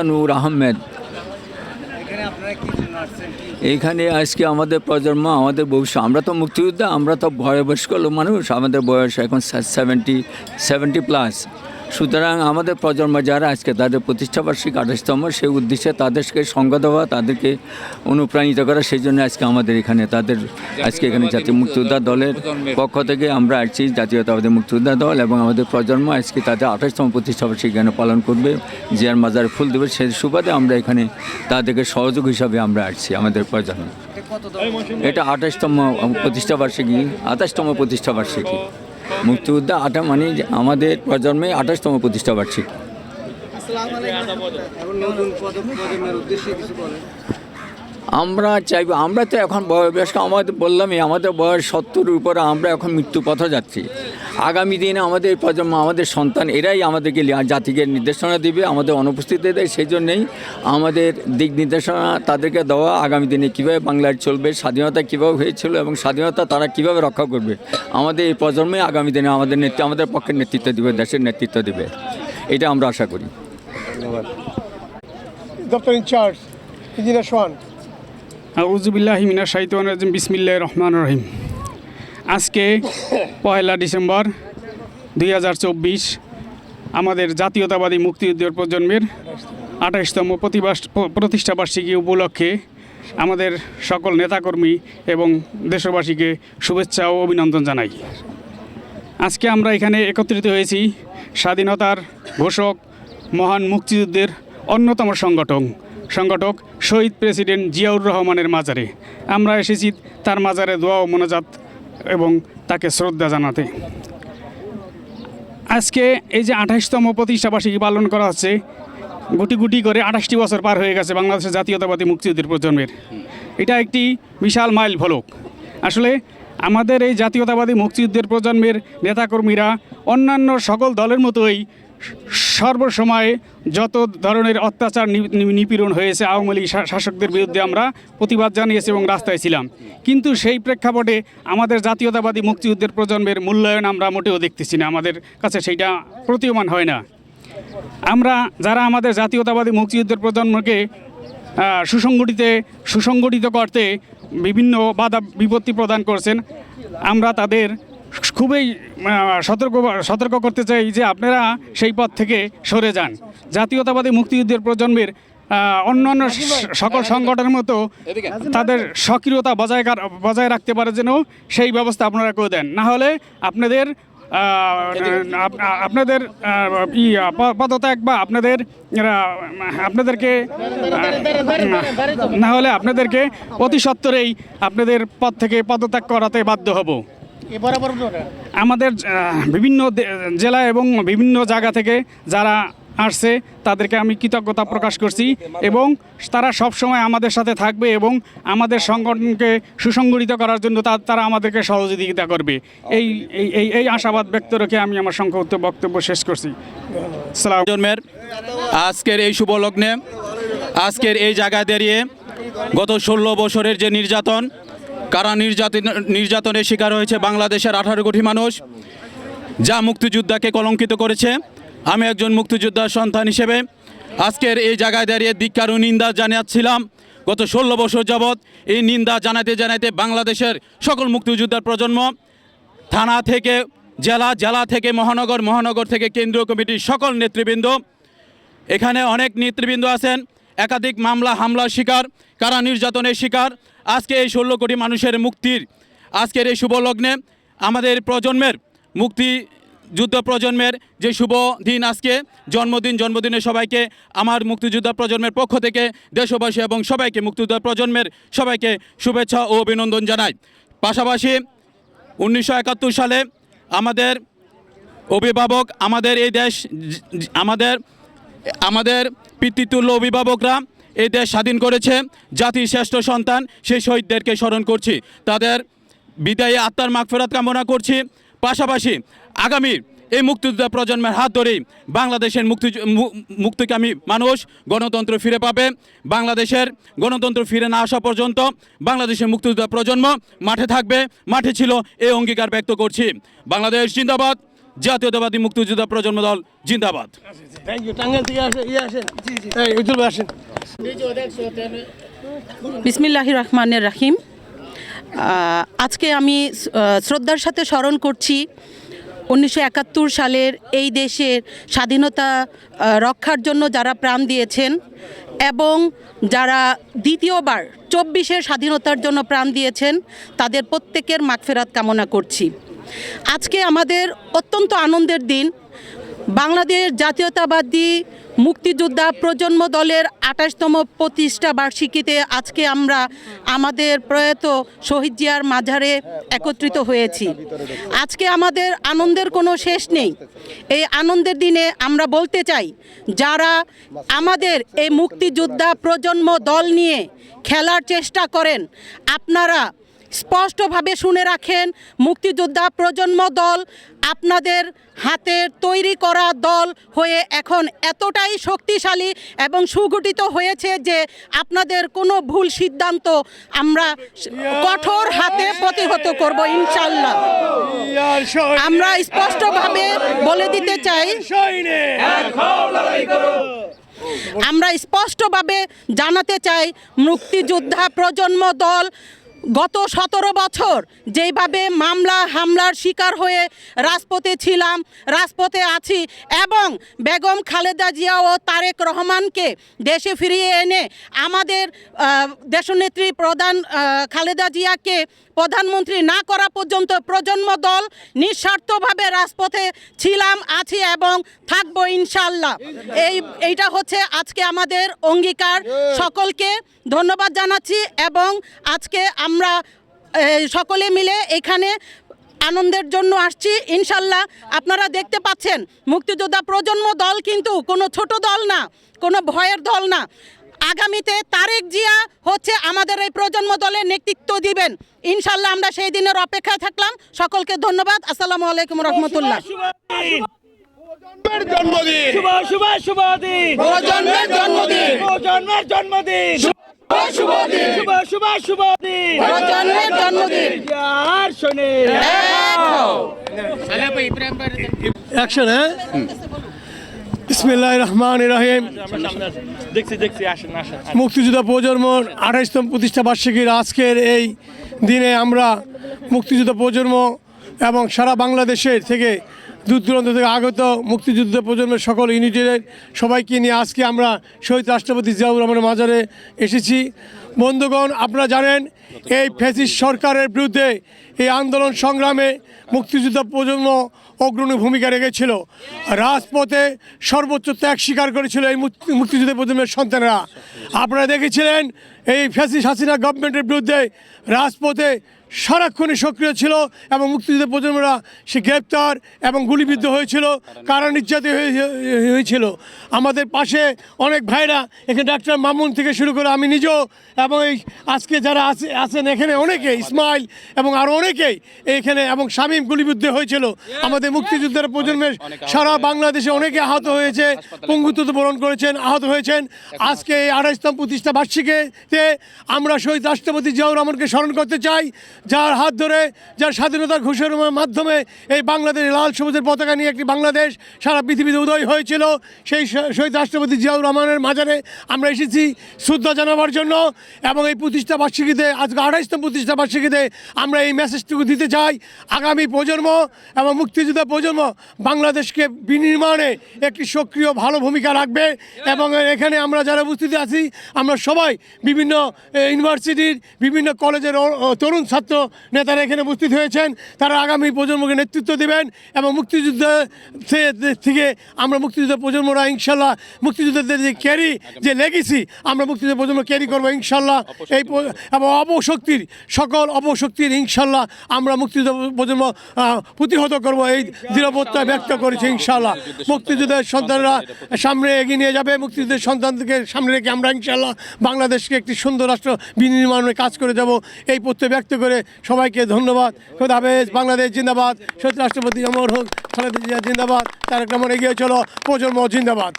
মোহাম্মদা নূর আহমেদ। এখানে আজকে আমাদের প্রজন্ম আমাদের ভবিষ্যৎ। আমরা তো মুক্তিযোদ্ধা আমরা তো বয়বয়স্ক লোক মানুষ আমাদের বয়স এখন সেভেন্টি সেভেন্টি প্লাস সুতরাং আমাদের প্রজন্ম যারা আজকে তাদের প্রতিষ্ঠাবার্ষিক আঠাশতম সেই উদ্দেশ্যে তাদেরকে সঙ্গ দেওয়া তাদেরকে অনুপ্রাণিত করা সেই জন্য আজকে আমাদের এখানে তাদের আজকে এখানে জাতীয় মুক্তিযোদ্ধা দলের পক্ষ থেকে আমরা আসছি জাতীয়তাবাদী মুক্তিযোদ্ধা দল এবং আমাদের প্রজন্ম আজকে তাদের আঠাশতম প্রতিষ্ঠাবার্ষিক জ্ঞান পালন করবে জিয়ার মাজার ফুল দেবে সেই সুবাদে আমরা এখানে তাদেরকে সহযোগ হিসাবে আমরা আসছি আমাদের প্রজন্ম। এটা আঠাশতম প্রতিষ্ঠাবার্ষিকী আঠাশতম প্রতিষ্ঠাবার্ষিকী মুক্তিযোদ্ধা আটা মানে আমাদের প্রজন্মে আঠাশতম প্রতিষ্ঠাবার্ষিকী এখন আমরা চাইব, আমরা তো এখন বয়স আমাদের বললামই, আমাদের বয়স সত্তর উপরে, আমরা এখন মৃত্যু পথে যাচ্ছি। আগামী দিনে আমাদের প্রজন্ম, আমাদের সন্তান, এরাই আমাদেরকে জাতিকে নির্দেশনা দিবে, আমাদের অনুপস্থিতি দেয়, সেই জন্যেই আমাদের দিক নির্দেশনা তাদেরকে দেওয়া, আগামী দিনে কীভাবে বাংলায় চলবে, স্বাধীনতা কীভাবে হয়েছিল এবং স্বাধীনতা তারা কীভাবে রক্ষা করবে, আমাদের এই প্রজন্মে আগামী দিনে আমাদের নেতৃত্ব, আমাদের পক্ষে নেতৃত্ব দিবে, দেশের নেতৃত্ব দিবে। এটা আমরা আশা করি। দপ্তর ইনচার্জ, ইঞ্জিনিয়ার সোহান। আউজুবিল্লাহ মিনা শাহিতান রাজিম বিসমিল্লাহ রহমান রহিম। আজকে পয়লা ডিসেম্বর দুই হাজার চব্বিশ, আমাদের জাতীয়তাবাদী মুক্তিযুদ্ধের প্রজন্মের আঠাশতম প্রতিবাস প- প্রতিষ্ঠাবার্ষিকী উপলক্ষে আমাদের সকল নেতাকর্মী এবং দেশবাসীকে শুভেচ্ছা ও অভিনন্দন জানাই। আজকে আমরা এখানে একত্রিত হয়েছি স্বাধীনতার ঘোষক মহান মুক্তিযুদ্ধের অন্যতম সংগঠক সংগঠক শহীদ প্রেসিডেন্ট জিয়াউর রহমানের মাজারে। আমরা এসেছি তার মাজারে দোয়া ও মনোজাত এবং তাকে শ্রদ্ধা জানাতে। আজকে এই যে আঠাশতম প্রতিষ্ঠাবার্ষিকী পালন করা হচ্ছে, গুটি গুটি করে আঠাশটি বছর পার হয়ে গেছে বাংলাদেশের জাতীয়তাবাদী মুক্তিযুদ্ধের প্রজন্মের। এটা একটি বিশাল মাইল ফলক। আসলে আমাদের এই জাতীয়তাবাদী মুক্তিযুদ্ধের প্রজন্মের নেতাকর্মীরা অন্যান্য সকল দলের মতোই সর্বসময়ে যত ধরনের অত্যাচার নিপীড়ন হয়েছে, আওয়ামী লীগ শাসকদের বিরুদ্ধে আমরা প্রতিবাদ জানিয়েছি এবং রাস্তায় ছিলাম। কিন্তু সেই প্রেক্ষাপটে আমাদের জাতীয়তাবাদী মুক্তিযুদ্ধের প্রজন্মের মূল্যায়ন আমরা মোটেও দেখতেছি না। আমাদের কাছে সেইটা প্রতীয়মান হয় না। আমরা যারা আমাদের জাতীয়তাবাদী মুক্তিযুদ্ধের প্রজন্মকে সুসংগঠিতে, সুসংগঠিত করতে বিভিন্ন বাধা বিপত্তি প্রদান করছেন, আমরা তাদের খুবই সতর্ক সতর্ক করতে চাই যে আপনারা সেই পথ থেকে সরে যান। জাতীয়তাবাদী মুক্তিযুদ্ধের প্রজন্মের অন্যান্য সকল সংগঠনের মতো তাদের সক্রিয়তা বজায় বজায় রাখতে পারে যেন সেই ব্যবস্থা আপনারা করে দেন। না হলে আপনাদের আপনাদের পদত্যাগ বা আপনাদের আপনাদেরকে না হলে আপনাদেরকে অতি সত্বরেই আপনাদের পদ থেকে পদত্যাগ করাতে বাধ্য হব। আমাদের বিভিন্ন দে- জেলা এবং বিভিন্ন জায়গা থেকে যারা আসছে তাদেরকে আমি কৃতজ্ঞতা প্রকাশ করছি এবং তারা সব সময় আমাদের সাথে থাকবে এবং আমাদের সংগঠনকে সুসংগঠিত করার জন্য তা- তারা আমাদেরকে সহযোগিতা করবে। এই এই- এই এই আশাবাদ ব্যক্ত রেখে আমি আমার সংক্ষিপ্ত বক্তব্য শেষ করছি। সালাম। জন্মের আজকের এই শুভ লগ্নে আজকের এই জায়গায় দাঁড়িয়ে গত ষোলো বছরের যে নির্যাতন কারা নির্যাতন নির্যাতনের শিকার হয়েছে বাংলাদেশের আঠারো কোটি মানুষ, যা মুক্তিযোদ্ধাকে কলঙ্কিত করেছে। আমি একজন মুক্তিযোদ্ধার সন্তান হিসেবে আজকের এই জায়গায় দাঁড়িয়ে ধিক্কার ও নিন্দা জানাচ্ছিলাম। গত ষোলো বছর যাবৎ এই নিন্দা জানাতে জানাতে বাংলাদেশের সকল মুক্তিযোদ্ধার প্রজন্ম থানা থেকে, জেলা জেলা থেকে, মহানগর মহানগর থেকে, কেন্দ্রীয় কমিটির সকল নেতৃবৃন্দ, এখানে অনেক নেতৃবৃন্দ আছেন। একাধিক মামলা, হামলার শিকার, কারা নির্যাতনের শিকার আজকে এই ষোলো কোটি মানুষের মুক্তির আজকের এই শুভ লগ্নে আমাদের প্রজন্মের মুক্তি যুদ্ধ প্রজন্মের যে শুভ দিন আজকে, জন্মদিন, জন্মদিনে সবাইকে, আমার মুক্তিযোদ্ধা প্রজন্মের পক্ষ থেকে, দেশবাসী এবং সবাইকে মুক্তিযোদ্ধা প্রজন্মের সবাইকে শুভেচ্ছা ও অভিনন্দন জানাই। পাশাপাশি উনিশশো একাত্তর সালে আমাদের অভিভাবক, আমাদের এই দেশ, আমাদের আমাদের পিতৃতুল্য অভিভাবকরা এই দেশ স্বাধীন করেছে, জাতির শ্রেষ্ঠ সন্তান, সেই শহীদদেরকে স্মরণ করছি। তাদের বিদায়ী আত্মার মাগফেরাত কামনা করছি। পাশাপাশি আগামী এই মুক্তিযোদ্ধা প্রজন্মের হাত ধরেই বাংলাদেশের মুক্তি মুক্তিকামী মানুষ গণতন্ত্র ফিরে পাবে। বাংলাদেশের গণতন্ত্র ফিরে না আসা পর্যন্ত বাংলাদেশের মুক্তিযোদ্ধা প্রজন্ম মাঠে থাকবে। মাঠে ছিল এই অঙ্গীকার ব্যক্ত করছি। বাংলাদেশ জিন্দাবাদ। জাতীয়তাবাদী মুক্তিযোদ্ধা প্রজন্ম দল জিন্দাবাদ। বিসমিল্লাহ রহমানের রাহিম। আজকে আমি শ্রদ্ধার সাথে স্মরণ করছি উনিশশো একাত্তর সালের এই দেশের স্বাধীনতা রক্ষার জন্য যারা প্রাণ দিয়েছেন এবং যারা দ্বিতীয়বার চব্বিশের স্বাধীনতার জন্য প্রাণ দিয়েছেন তাদের প্রত্যেকের মাগফেরাত কামনা করছি। আজকে আমাদের অত্যন্ত আনন্দের দিন। বাংলাদেশ জাতীয়তাবাদী মুক্তিযোদ্ধা প্রজন্ম দলের আঠাশতম প্রতিষ্ঠা বার্ষিকীতে আজকে আমরা আমাদের প্রয়াত শহীদ জিয়ার মাঝারে একত্রিত হয়েছি। আজকে আমাদের আনন্দের কোনো শেষ নেই। এই আনন্দের দিনে আমরা বলতে চাই, যারা আমাদের এই মুক্তিযোদ্ধা প্রজন্ম দল নিয়ে খেলার চেষ্টা করেন, আপনারা স্পষ্টভাবে শুনে রাখেন, মুক্তিযোদ্ধা প্রজন্ম দল, আপনাদের হাতের তৈরি করা দল হয়ে এখন এতটাই শক্তিশালী এবং সুগঠিত হয়েছে যে আপনাদের কোনো ভুল সিদ্ধান্ত আমরা কঠোর হাতে প্রতিহত করব ইনশাল্লাহ আমরা স্পষ্টভাবে বলে দিতে চাই, আমরা স্পষ্টভাবে জানাতে চাই, মুক্তিযোদ্ধা প্রজন্ম দল গত সতেরো বছর যেইভাবে মামলা, হামলার শিকার হয়ে রাজপথে ছিলাম, রাজপথে আছি এবং বেগম খালেদা জিয়া ও তারেক রহমানকে দেশে ফিরিয়ে এনে আমাদের দেশনেত্রী প্রধান খালেদা জিয়াকে প্রধানমন্ত্রী না করা পর্যন্ত প্রজন্ম দল নিঃস্বার্থভাবে রাজপথে ছিলাম আছি এবং থাকব ইনশাল্লাহ এই এইটা হচ্ছে আজকে আমাদের অঙ্গীকার। সকলকে ধন্যবাদ জানাচ্ছি এবং আজকে আমরা সকলে মিলে এখানে আনন্দের জন্য আসছি। ইনশাল্লাহ আপনারা দেখতে পাচ্ছেন মুক্তিযোদ্ধা প্রজন্ম দল কিন্তু কোনো ছোট দল না কোনো ভয়ের দল না। আগামীতে তারেক জিয়া হচ্ছে আমাদের এই প্রজন্ম দলের নেতৃত্ব দিবেন। ইনশাল্লাহ আমরা সেই দিনের অপেক্ষায় থাকলাম। সকলকে ধন্যবাদ। আসসালামু আলাইকুম রহমতুল্লাহ। জন্মদিন। শুভ শুভ শুভ দিন। প্রজন্মের জন্মদিন। জন্মের জন্মদিন। শুভ দিন। শুভ শুভ শুভ দিন। প্রজন্মের জন্মদিন। আর শোনে। এক বিসমিল্লাহ রহমান রহিম। মুক্তিযোদ্ধা প্রজন্মর আঠাইশতম প্রতিষ্ঠা বার্ষিকীর আজকের এই দিনে আমরা মুক্তিযুদ্ধ প্রজন্ম এবং সারা বাংলাদেশের থেকে দূর দূরান্ত থেকে আগত মুক্তিযুদ্ধ প্রজন্মের সকল ইউনিটের সবাইকে নিয়ে আজকে আমরা শহীদ রাষ্ট্রপতি জিয়াউর রহমানের মাজারে এসেছি। বন্ধুগণ, আপনারা জানেন, এই ফেসিস সরকারের বিরুদ্ধে এই আন্দোলন সংগ্রামে মুক্তিযুদ্ধ প্রজন্ম অগ্রণী ভূমিকা রেখেছিল। রাজপথে সর্বোচ্চ ত্যাগ স্বীকার করেছিল এই মুক্তিযুদ্ধ প্রজন্মের সন্তানেরা। আপনারা দেখেছিলেন, এই ফ্যাসিস হাসিনা গভর্নমেন্টের বিরুদ্ধে রাজপথে সারাক্ষণই সক্রিয় ছিল এবং মুক্তিযুদ্ধ প্রজন্মরা সে গ্রেপ্তার এবং গুলিবিদ্ধ হয়েছিল, কারা নির্যাতিত হয়ে- হয়েছিল। আমাদের পাশে অনেক ভাইরা, এখানে ডাক্তার মামুন থেকে শুরু করে আমি নিজেও এবং এই আজকে যারা আছে, আছেন এখানে অনেকে ইসমাইল এবং আরও অনেকেই এখানে এবং শামীম গুলিবিদ্ধ হয়েছিল। আমাদের মুক্তিযুদ্ধের প্রজন্মের সারা বাংলাদেশে অনেকে আহত হয়েছে, পঙ্গুত্ব বরণ করেছেন, আহত হয়েছেন। আজকে এই আড়াইস্তম প্রতিষ্ঠা বার্ষিকীতে আমরা শহীদ রাষ্ট্রপতি জিয়াউর রহমানকে স্মরণ করতে চাই। যার হাত ধরে, যার স্বাধীনতা ঘোষণার মাধ্যমে এই বাংলাদেশ লাল সবুজের পতাকা নিয়ে একটি বাংলাদেশ সারা পৃথিবীতে উদয় হয়েছিল। সেই শহীদ রাষ্ট্রপতি জিয়াউর রহমানের মাজারে আমরা এসেছি শ্রদ্ধা জানাবার জন্য এবং এই প্রতিষ্ঠা বার্ষিকীতে, আজকে আঠাইশতম প্রতিষ্ঠা বার্ষিকীতে আমরা এই মেসেজটুকু দিতে চাই আগামী প্রজন্ম এবং মুক্তিযোদ্ধা প্রজন্ম বাংলাদেশকে বিনির্মাণে একটি সক্রিয় ভালো ভূমিকা রাখবে এবং এখানে আমরা যারা উপস্থিত আছি, আমরা সবাই বিভিন্ন ইউনিভার্সিটির বিভিন্ন কলেজের তরুণ ছাত্র নেতারা এখানে উপস্থিত হয়েছেন। তারা আগামী প্রজন্মকে নেতৃত্ব দেবেন এবং মুক্তিযুদ্ধ থেকে আমরা মুক্তিযুদ্ধ প্রজন্মরা ইনশাল্লাহ মুক্তিযুদ্ধের যে ক্যারি যে লেগেছি আমরা মুক্তিযুদ্ধ প্রজন্ম ক্যারি করব ইনশাল্লাহ এই এবং অপশক্তির সকল অপশক্তির ইনশাল্লাহ আমরা মুক্তিযুদ্ধ প্রজন্ম প্রতিহত করব। এই দৃঢ়বত্তা ব্যক্ত করেছি ইনশাল্লাহ মুক্তিযুদ্ধের সন্তানরা সামনে এগিয়ে নিয়ে যাবে। মুক্তিযুদ্ধের সন্তানকে সামনে রেখে আমরা ইনশাল্লাহ বাংলাদেশকে একটি সুন্দর রাষ্ট্র বিনির্মাণে কাজ করে যাব। এই প্রত্যয় ব্যক্ত করে সবাইকে ধন্যবাদ। খোদা বাংলাদেশ জিন্দাবাদ। সত্যি রাষ্ট্রপতি অমর হোক, খালেদা জিয়া জিন্দাবাদ। তারেক রহমান এগিয়ে চলো, প্রজন্ম জিন্দাবাদ।